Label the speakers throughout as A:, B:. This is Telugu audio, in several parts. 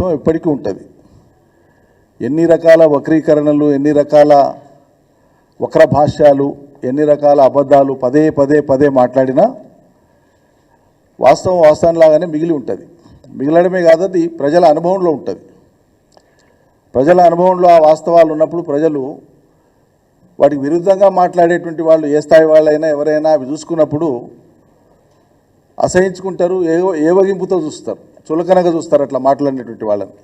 A: వాస్తవం ఎప్పటికీ ఉంటుంది. ఎన్ని రకాల వక్రీకరణలు ఎన్ని రకాల వక్ర భాష్యాలు ఎన్ని రకాల అబద్ధాలు పదే పదే పదే మాట్లాడినా వాస్తవం వాస్తవంలాగానే మిగిలి ఉంటుంది. మిగిలడమే కాదు అది ప్రజల అనుభవంలో ఉంటుంది. ప్రజల అనుభవంలో ఆ వాస్తవాలు ఉన్నప్పుడు ప్రజలు వాటికి విరుద్ధంగా మాట్లాడేటువంటి వాళ్ళు ఏ స్థాయి వాళ్ళైనా ఎవరైనా అవి చూసుకున్నప్పుడు అసహించుకుంటారు ఏ ఏవగింపుతో చూస్తారు. చులకనగా చూస్తారు అట్లా మాట్లాడినటువంటి వాళ్ళని.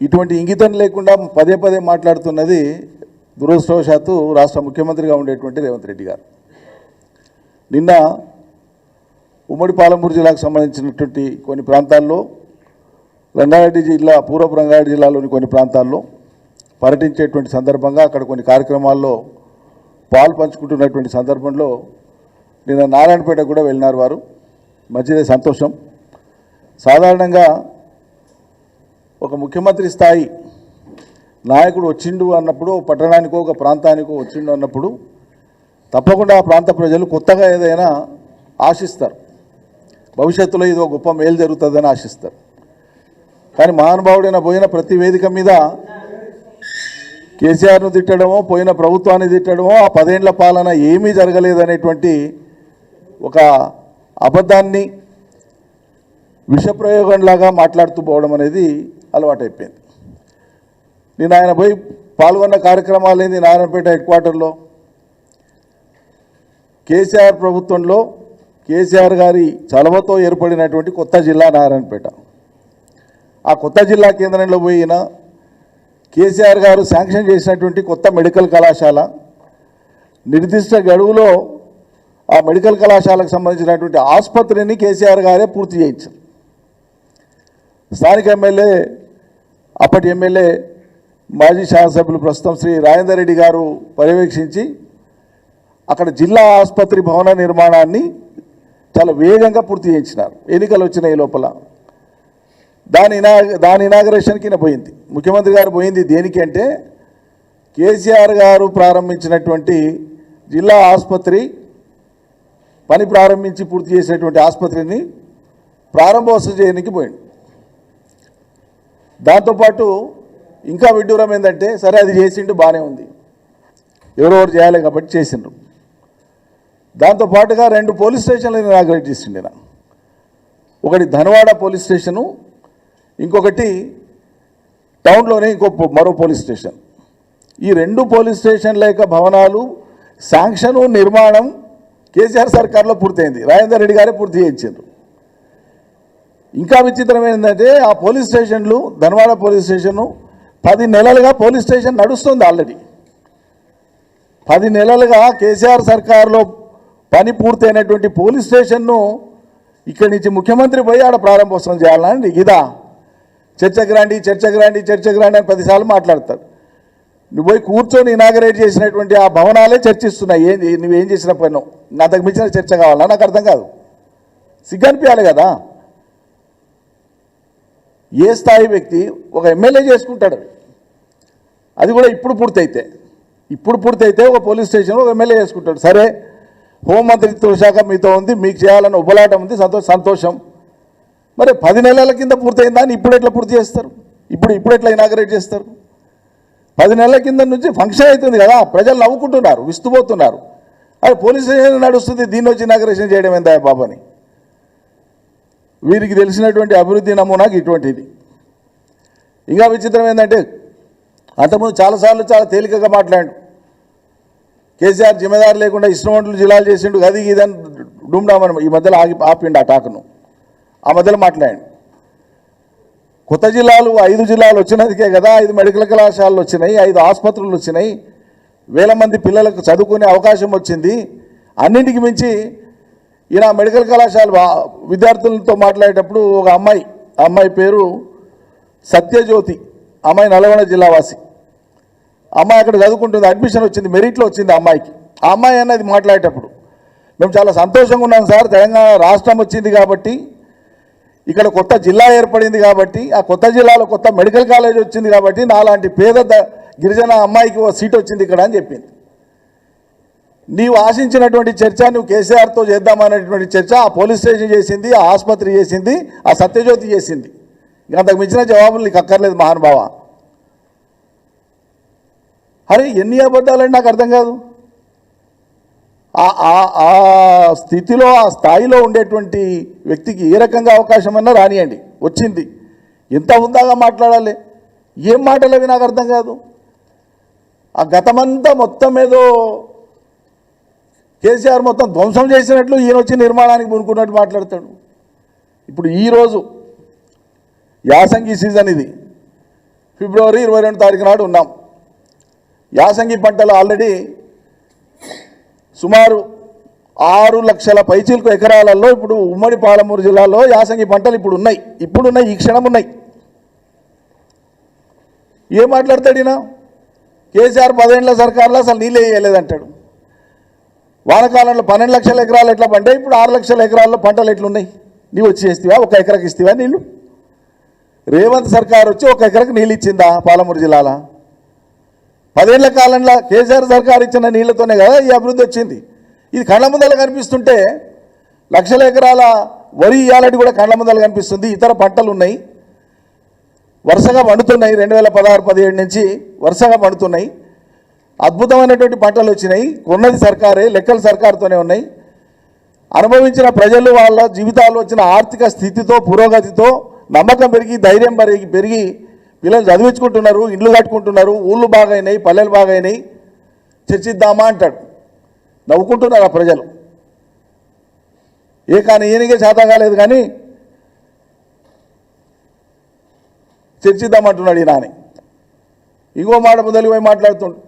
A: ఇటువంటి ఇంగితం లేకుండా పదే పదే మాట్లాడుతున్నది దురదృష్టవశాత్తు రాష్ట్ర ముఖ్యమంత్రిగా ఉండేటువంటి రేవంత్ రెడ్డి గారు. నిన్న ఉమ్మడి పాలమూరు జిల్లాకు సంబంధించినటువంటి కొన్ని ప్రాంతాల్లో రంగారెడ్డి జిల్లా పూర్వపు రంగారెడ్డి జిల్లాలోని కొన్ని ప్రాంతాల్లో పర్యటించేటువంటి సందర్భంగా అక్కడ కొన్ని కార్యక్రమాల్లో పాలు పంచుకుంటున్నటువంటి సందర్భంలో నిన్న నారాయణపేట కూడా వెళ్ళినారు వారు. మంచిదే సంతోషం. సాధారణంగా ఒక ముఖ్యమంత్రి స్థాయి నాయకుడు వచ్చిండు అన్నప్పుడు పట్టణానికో ఒక ప్రాంతానికో వచ్చిండు అన్నప్పుడు తప్పకుండా ఆ ప్రాంత ప్రజలు కొత్తగా ఏదైనా ఆశిస్తారు. భవిష్యత్తులో ఇదో గొప్ప మేలు జరుగుతుందని ఆశిస్తారు. కానీ మహానుభావుడైన పోయిన ప్రతి వేదిక మీద కేసీఆర్ను తిట్టడమో పోయిన ప్రభుత్వాన్ని తిట్టడమో ఆ పదేండ్ల పాలన ఏమీ జరగలేదనేటువంటి ఒక అబద్ధాన్ని విషప్రయోగంలాగా మాట్లాడుతూ పోవడం అనేది అలవాటైపోయింది. నేను ఆయన పోయి పాల్గొన్న కార్యక్రమాలు ఏంది? నారాయణపేట హెడ్ క్వార్టర్లో. కేసీఆర్ ప్రభుత్వంలో కేసీఆర్ గారి చలవతో ఏర్పడినటువంటి కొత్త జిల్లా నారాయణపేట. ఆ కొత్త జిల్లా కేంద్రంలో పోయిన కేసీఆర్ గారు శాంక్షన్ చేసినటువంటి కొత్త మెడికల్ కళాశాల. నిర్దిష్ట గడువులో ఆ మెడికల్ కళాశాలకు సంబంధించినటువంటి ఆసుపత్రిని కేసీఆర్ గారే పూర్తి చేయించారు. స్థానిక ఎమ్మెల్యే అప్పటి ఎమ్మెల్యే మాజీ శాసనసభ్యులు ప్రస్తుతం శ్రీ రాజేందర్ రెడ్డి గారు పర్యవేక్షించి అక్కడ జిల్లా ఆసుపత్రి భవన నిర్మాణాన్ని చాలా వేగంగా పూర్తి చేయించినారు. ఎన్నికలు వచ్చినాయి ఈ లోపల. దాని ఇనా దాని ఇనాగరేషన్కి పోయింది. ముఖ్యమంత్రి గారు పోయింది దేనికి అంటే కేసీఆర్ గారు ప్రారంభించినటువంటి జిల్లా ఆసుపత్రి పని ప్రారంభించి పూర్తి చేసినటువంటి ఆసుపత్రిని ప్రారంభోత్సవం చేయడానికి పోయింది దాంతోపాటు ఇంకా విడ్డూరం ఏంటంటే సరే అది చేసిండు బాగానే ఉంది. ఎవరెవరు చేయాలి కాబట్టి చేసిండ్రు. దాంతోపాటుగా రెండు పోలీస్ స్టేషన్లు ఇనాగ్రేట్ చేసిండు ఈయన. ఒకటి ధనవాడ పోలీస్ స్టేషను ఇంకొకటి టౌన్లోనే ఇంకో మరో పోలీస్ స్టేషన్. ఈ రెండు పోలీస్ స్టేషన్ల యొక్క భవనాలు శాంక్షను నిర్మాణం కేసీఆర్ సర్కార్లో పూర్తయింది. రాజేందర్ రెడ్డి గారే పూర్తి చేయించారు ఇంకా విచిత్రం ఏంటంటే ఆ పోలీస్ స్టేషన్లు ధనవాడ పోలీస్ స్టేషను పది నెలలుగా పోలీస్ స్టేషన్ నడుస్తుంది ఆల్రెడీ. పది నెలలుగా కేసీఆర్ సర్కార్లో పని పూర్తయినటువంటి పోలీస్ స్టేషన్ను ఇక్కడి నుంచి ముఖ్యమంత్రి పోయి ఆడ ప్రారంభోత్సవం చేయాలండి ఇదా? చర్చకు రండి చర్చకు రండి చర్చకు రండి అని పదిసార్లు మాట్లాడతారు. నువ్వు పోయి కూర్చొని ఇనాగరేట్ చేసినటువంటి ఆ భవనాలే చర్చిస్తున్నాయి. ఏం నువ్వేం చేసిన పని? దగ్గర మించిన చర్చ కావాలా? నాకు అర్థం కాదు. సిగ్గనిపించాలి కదా? ఏ స్థాయి వ్యక్తి ఒక ఎమ్మెల్యే చేసుకుంటాడు అది. కూడా ఇప్పుడు పూర్తయితే. ఇప్పుడు పూర్తయితే ఒక పోలీస్ స్టేషన్లో ఒక ఎమ్మెల్యే చేసుకుంటాడు. సరే హోంమంత్రిత్వ శాఖ మీతో ఉంది మీకు చేయాలని ఉబలాటం ఉంది సంతోష సంతోషం. మరి పది నెలల కింద పూర్తయిందా అని ఇప్పుడు ఎట్లా పూర్తి చేస్తారు? ఇప్పుడు ఇప్పుడు ఎట్లా ఇనాగరేట్ చేస్తారు? పది నెలల కింద నుంచి ఫంక్షన్ అవుతుంది కదా ప్రజలు నవ్వుకుంటున్నారు విస్తుపోతున్నారు. అది పోలీస్ స్టేషన్ నడుస్తుంది దీన్ని వచ్చి ఇనాగరేషన్ చేయడం ఏందా బాబని వీరికి తెలిసినటువంటి అభివృద్ధి నమూనాకి ఇటువంటిది. ఇంకా విచిత్రం ఏంటంటే అంతకుముందు చాలాసార్లు చాలా తేలికగా మాట్లాడు. కేసీఆర్ జిమ్మదారు లేకుండా ఇష్టమంటులు జిల్లాలు చేసిండు అది ఇదని డూమ్డామని ఈ మధ్యలో ఆగి ఆపిండు ఆ టాకును. ఆ మధ్యలో మాట్లాడాడు కొత్త జిల్లాలు ఐదు జిల్లాలు వచ్చినందుకే కదా ఐదు మెడికల్ కళాశాలలు వచ్చినాయి ఐదు ఆసుపత్రులు వచ్చినాయి. వేల మంది పిల్లలకు చదువుకునే అవకాశం వచ్చింది. అన్నింటికి మించి ఈయన మెడికల్ కళాశాల విద్యార్థులతో మాట్లాడేటప్పుడు ఒక అమ్మాయి ఆ అమ్మాయి పేరు సత్యజ్యోతి అమ్మాయి నల్గొండ జిల్లావాసి. అమ్మాయి అక్కడ చదువుకుంటుంది అడ్మిషన్ వచ్చింది మెరిట్లో వచ్చింది అమ్మాయికి. ఆ అమ్మాయి అన్నది మాట్లాడేటప్పుడు మేము చాలా సంతోషంగా ఉన్నాం సార్ తెలంగాణ రాష్ట్రం వచ్చింది కాబట్టి ఇక్కడ కొత్త జిల్లా ఏర్పడింది కాబట్టి ఆ కొత్త జిల్లాలో కొత్త మెడికల్ కాలేజ్ వచ్చింది కాబట్టి నాలాంటి పేద గిరిజన అమ్మాయికి ఓ సీట్ వచ్చింది ఇక్కడ అని చెప్పింది. నీవు ఆశించినటువంటి చర్చ నువ్వు కేసీఆర్తో చేద్దామనేటువంటి చర్చ ఆ పోలీస్ స్టేషన్ చేసింది ఆ ఆసుపత్రి చేసింది ఆ సత్యజ్యోతి చేసింది. అంతకు మించిన జవాబులు నీకు అక్కర్లేదు మహానుభావ. అరే ఎన్ని అబద్ధాలని నాకు అర్థం కాదు. ఆ- ఆ- ఆ స్థితిలో ఆ స్థాయిలో ఉండేటువంటి వ్యక్తికి ఏ రకంగా అవకాశం అన్నా రానియండి. వచ్చింది. ఎంత హుందాగా మాట్లాడాలి? ఏం మాటలు అవి నాకు అర్థం కాదు. ఆ గతమంతా మొత్తం ఏదో కేసీఆర్ మొత్తం ధ్వంసం చేసినట్లు ఈయన వచ్చి నిర్మాణానికి పూనుకున్నట్టు మాట్లాడతాడు. ఇప్పుడు ఈరోజు యాసంగి సీజన్ ఇది. ఫిబ్రవరి ఇరవై రెండు తారీఖు నాడు ఉన్నాం. యాసంగి పంటలు ఆల్రెడీ సుమారు ఆరు లక్షల పైచీలకు ఎకరాలలో ఇప్పుడు ఉమ్మడి పాలమూరు జిల్లాలో యాసంగి పంటలు ఇప్పుడు ఉన్నాయి. ఇప్పుడు ఉన్నాయి ఈ క్షణం ఉన్నాయి. ఏం మాట్లాడతాడు ఈయన? కేసీఆర్ పదేళ్ళ సర్కార్లో అసలు నీళ్ళు వేయలేదంటాడు. వానకాలంలో పన్నెండు లక్షల ఎకరాలు ఎట్లా పండే? ఇప్పుడు ఆరు లక్షల ఎకరాల్లో పంటలు ఎట్లున్నాయి? నీవు వచ్చి చేస్తావా? ఒక ఎకరాకి ఇస్తావా నీళ్ళు రేవంత్ సర్కార్ వచ్చి ఒక ఎకరకు నీళ్ళు ఇచ్చిందా పాలమూరు జిల్లాలో? పదేళ్ళ కాలంలో కేసీఆర్ సర్కార్ ఇచ్చిన నీళ్ళతోనే కదా ఈ అభివృద్ధి వచ్చింది. ఇది కళ్ళ ముందలు కనిపిస్తుంటే లక్షల ఎకరాల వరి ఇయ్యాలని కూడా కళ్ళ ముందలు కనిపిస్తుంది. ఇతర పంటలు ఉన్నాయి. వరుసగా పండుతున్నాయి. రెండు వేల పదహారు పదిహేడు నుంచి వరుసగా పండుతున్నాయి. అద్భుతమైనటువంటి పంటలు వచ్చినాయి. ఉన్నది సర్కారే లెక్కలు సర్కారుతోనే ఉన్నాయి. అనుభవించిన ప్రజలు వాళ్ళ జీవితాలు వచ్చిన ఆర్థిక స్థితితో పురోగతితో నమ్మకం పెరిగి ధైర్యం పెరిగి పెరిగి పిల్లలు చదివించుకుంటున్నారు ఇండ్లు కట్టుకుంటున్నారు ఊళ్ళు బాగైనాయి పల్లెలు బాగైనాయి. చర్చిద్దామా అంటాడు. నవ్వుకుంటున్నారు ఆ ప్రజలు. ఏ కానీ ఈయనకే చేత కాలేదు కానీ చర్చిద్దామంటున్నాడు ఈయన అని ఇంకో మాట మొదలు మాట్లాడుతుండు.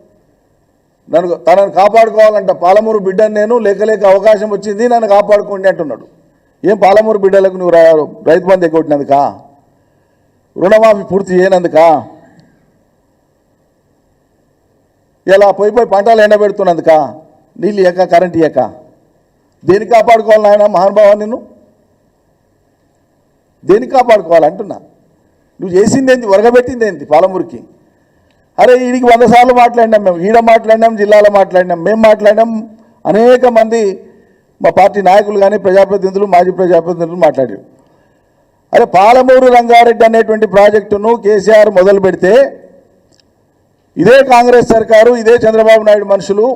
A: నన్ను తనను కాపాడుకోవాలంట. పాలమూరు బిడ్డను నేను లేక లేక అవకాశం వచ్చింది నన్ను కాపాడుకోండి అంటున్నాడు. ఏం పాలమూరు బిడ్డలకు నువ్వు రైతు బంధు ఎగ్గొట్టినందుకా? రుణమాఫీ పూర్తి చేయనందుకా? ఇలా పోయి పోయి పంటలు ఎండబెడుతున్నందుకా? నీళ్ళు ఇయ్యక కరెంట్ ఇయ్యక? దేనికి కాపాడుకోవాలి నాయన మహానుభావా నిన్ను? దేనికి కాపాడుకోవాలి అంటున్నా? నువ్వు చేసింది ఏంటి ఒరగబెట్టింది ఏంటి పాలమూరికి? అరే వీడికి వంద సార్లు మాట్లాడినాం మేము. ఈడ మాట్లాడినాం జిల్లాలో మాట్లాడినాం. మేము మాట్లాడినాం. అనేక మంది మా పార్టీ నాయకులు కానీ ప్రజాప్రతినిధులు మాజీ ప్రజాప్రతినిధులు మాట్లాడారు. అరే పాలమూరు రంగారెడ్డి అనేటువంటి ప్రాజెక్టును కేసీఆర్ మొదలు పెడితే ఇదే కాంగ్రెస్ సర్కారు ఇదే చంద్రబాబు నాయుడు మనుషులు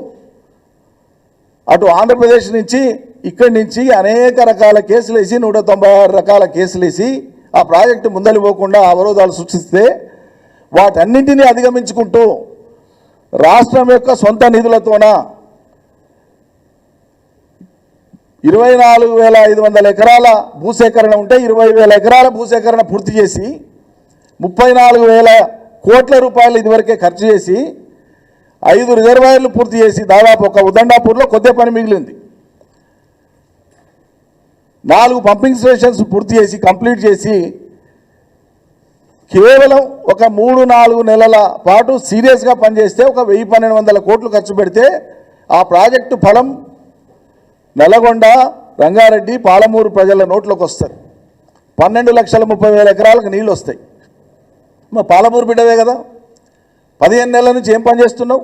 A: అటు ఆంధ్రప్రదేశ్ నుంచి ఇక్కడి నుంచి అనేక రకాల కేసులు వేసి నూట తొంభై ఆరు రకాల కేసులు వేసి ఆ ప్రాజెక్టు ముందలి పోకుండా అవరోధాలు సృష్టిస్తే వాటన్నింటినీ అధిగమించుకుంటూ రాష్ట్రం యొక్క సొంత నిధులతోన ఇరవై నాలుగు వేల ఐదు వందల ఎకరాల భూసేకరణ ఉంటే ఇరవై వేల ఎకరాల భూసేకరణ పూర్తి చేసి ముప్పై నాలుగు వేల కోట్ల రూపాయలు ఇదివరకే ఖర్చు చేసి ఐదు రిజర్వాయర్లు పూర్తి చేసి దాదాపు ఒక ఉదండాపూర్లో కొద్ది పని మిగిలింది. నాలుగు పంపింగ్ స్టేషన్స్ పూర్తి చేసి కంప్లీట్ చేసి కేవలం ఒక మూడు నాలుగు నెలల పాటు సీరియస్గా పనిచేస్తే ఒక వెయ్యి పన్నెండు వందల కోట్లు ఖర్చు పెడితే ఆ ప్రాజెక్టు ఫలం నల్గొండ రంగారెడ్డి పాలమూరు ప్రజల నోట్లోకి వస్తుంది. పన్నెండు లక్షల ముప్పై వేల ఎకరాలకు నీళ్ళు వస్తాయి. మా పాలమూరు బిడ్డవే కదా. పదిహేను నెలల నుంచి ఏం పని చేస్తున్నావు?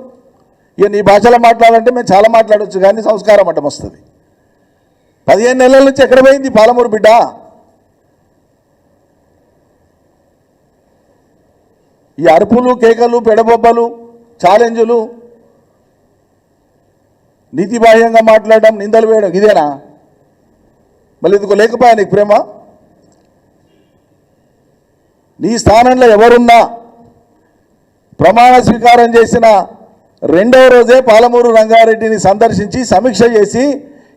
A: ఇక నీ భాషలో మాట్లాడాలంటే మేము చాలా మాట్లాడవచ్చు కానీ సంస్కారం అడ్డం వస్తుంది. పదిహేను నెలల నుంచి ఎక్కడ పోయింది పాలమూరు బిడ్డ? ఈ అరుపులు కేకలు పెడబొబ్బలు ఛాలెంజులు నీతిబాహ్యంగా మాట్లాడడం నిందలు వేయడం ఇదేనా? మళ్ళీ ఇదిగో లేకపోయా నీకు ప్రేమ? నీ స్థానంలో ఎవరున్నా ప్రమాణ స్వీకారం చేసిన రెండవ రోజే పాలమూరు రంగారెడ్డిని సందర్శించి సమీక్ష చేసి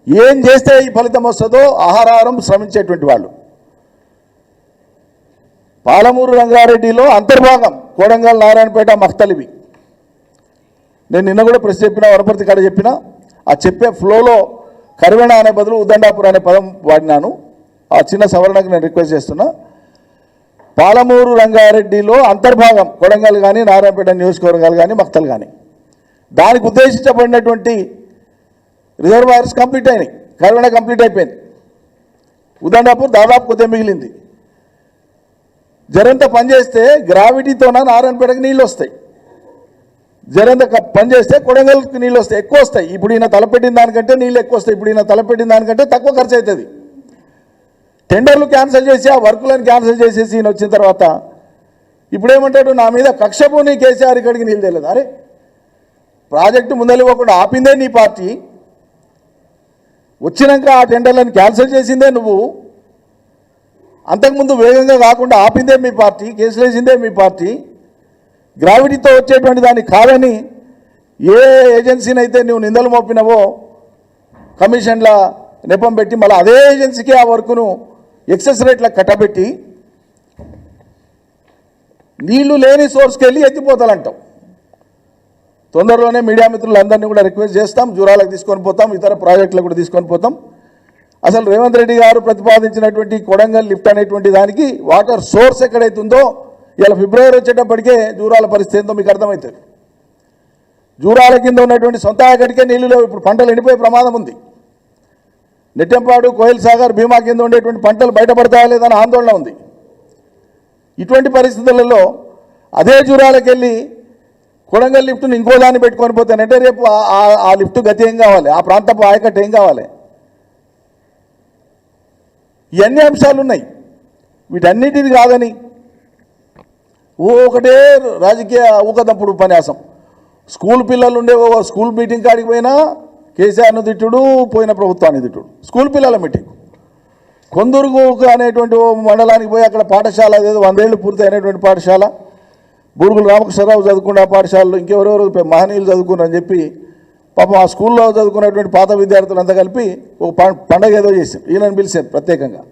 A: ఏం చేస్తే ఈ ఫలితం వస్తుందో ఆహారం శ్రమించేటువంటి వాళ్ళు. పాలమూరు రంగారెడ్డిలో అంతర్భాగం కోడంగల్ నారాయణపేట మక్తలివి నేను నిన్న కూడా ప్రెస్ చెప్పిన వనపర్తి కాడ చెప్పిన ఆ చెప్పే ఫ్లోలో కరివెణ అనే బదులు ఉదండాపూర్ అనే పదం వాడినాను. ఆ చిన్న సవరణకు నేను రిక్వెస్ట్ చేస్తున్నా. పాలమూరు రంగారెడ్డిలో అంతర్భాగం కొడంగల్ కానీ నారాయణపేట నియోజకవర్గాలు కానీ మక్తలు కానీ దానికి ఉద్దేశించబడినటువంటి రిజర్వాయర్స్ కంప్లీట్ అయినాయి. కరివెణ కంప్లీట్ అయిపోయింది. ఉదండాపూర్ దాదాపు కొద్దిగా మిగిలింది. జరంత పనిచేస్తే గ్రావిటీతోన నారాయణపేటకి నీళ్ళు వస్తాయి జరంత పనిచేస్తే కొడంగల్కి నీళ్ళు వస్తాయి ఎక్కువ వస్తాయి ఇప్పుడు ఈయన తలపెట్టిన దానికంటే నీళ్ళు ఎక్కువ వస్తాయి ఇప్పుడు ఈయన తలపెట్టిన దానికంటే తక్కువ ఖర్చు అవుతుంది టెండర్లు క్యాన్సిల్ చేసి ఆ వర్కులను క్యాన్సిల్ చేసేసి ఈయన వచ్చిన తర్వాత ఇప్పుడేమంటాడు? నా మీద కక్షపోని కేసీఆర్ ఇక్కడికి నీళ్ళు తెలియదు అరే ప్రాజెక్టు ముందలివ్వకుండా ఆపిందే నీ పార్టీ. వచ్చినాక ఆ టెండర్లను క్యాన్సిల్ చేసిందే నువ్వు. అంతకుముందు వేగంగా కాకుండా ఆపిందే మీ పార్టీ కేసులు వేసిందే మీ పార్టీ. గ్రావిటీతో వచ్చేటువంటి దాన్ని కాదని ఏ ఏజెన్సీని అయితే నువ్వు నిందలు మోపినవో కమిషన్ల నెపం పెట్టి మళ్ళీ అదే ఏజెన్సీకి ఆ వర్కును ఎక్సెస్ రేట్ల కట్టబెట్టి నీళ్ళు లేని సోర్స్కి వెళ్ళి ఎత్తిపోతాలంటావు. తొందరలోనే మీడియా మిత్రులందరినీ కూడా రిక్వెస్ట్ చేస్తాం జూరాలకు తీసుకొని పోతాం ఇతర ప్రాజెక్టులకు కూడా తీసుకొని పోతాం. అసలు రేవంత్ రెడ్డి గారు ప్రతిపాదించినటువంటి కొడంగల్ లిఫ్ట్ అనేటువంటి దానికి వాటర్ సోర్స్ ఎక్కడైతే ఉందో ఇలా ఫిబ్రవరి వచ్చేటప్పటికే జూరాల పరిస్థితి ఏందో మీకు అర్థమవుతుంది. జూరాల కింద ఉన్నటువంటి సొంత ఆకటికే నీళ్ళు ఇప్పుడు పంటలు ఎండిపోయే ప్రమాదం ఉంది. నెట్టెంపాడు కోయిల్ సాగర్ భీమా కింద ఉండేటువంటి పంటలు బయటపడతాయా లేదని ఆందోళన ఉంది. ఇటువంటి పరిస్థితులలో అదే జూరాలకు వెళ్ళి కొడంగల్ లిఫ్ట్ను ఇంకో దాన్ని పెట్టుకొని పోతానంటే రేపు ఆ- ఆ లిఫ్ట్ గతి ఏం కావాలి? ఆ ప్రాంతపు ఆయకట్టు ఏం కావాలి? ఇవన్నీ అంశాలు ఉన్నాయి? వీటన్నిటిది కాదని ఒకటే రాజకీయ ఊకదంపుడు ఉపన్యాసం. స్కూల్ పిల్లలు ఉండే ఓ స్కూల్ మీటింగ్ కాడికి పోయినా కేసీఆర్ను తిట్టుడు పోయిన ప్రభుత్వాన్ని తిట్టుడు. స్కూల్ పిల్లల మీటింగ్. కొందరుగు అనేటువంటి మండలానికి పోయి అక్కడ పాఠశాల ఏదో వందేళ్ళు పూర్తి అయినటువంటి పాఠశాల. బూరుగులు రామకృష్ణరావు చదువుకున్న పాఠశాలలో ఇంకెవరెవరు మహనీయులు చదువుకున్నారని చెప్పి పాపం ఆ స్కూల్లో చదువుకున్నటువంటి పాత విద్యార్థులంతా కలిపి ఒక పండగ ఏదో చేసాం ఈయనని పిలిచాం ప్రత్యేకంగా.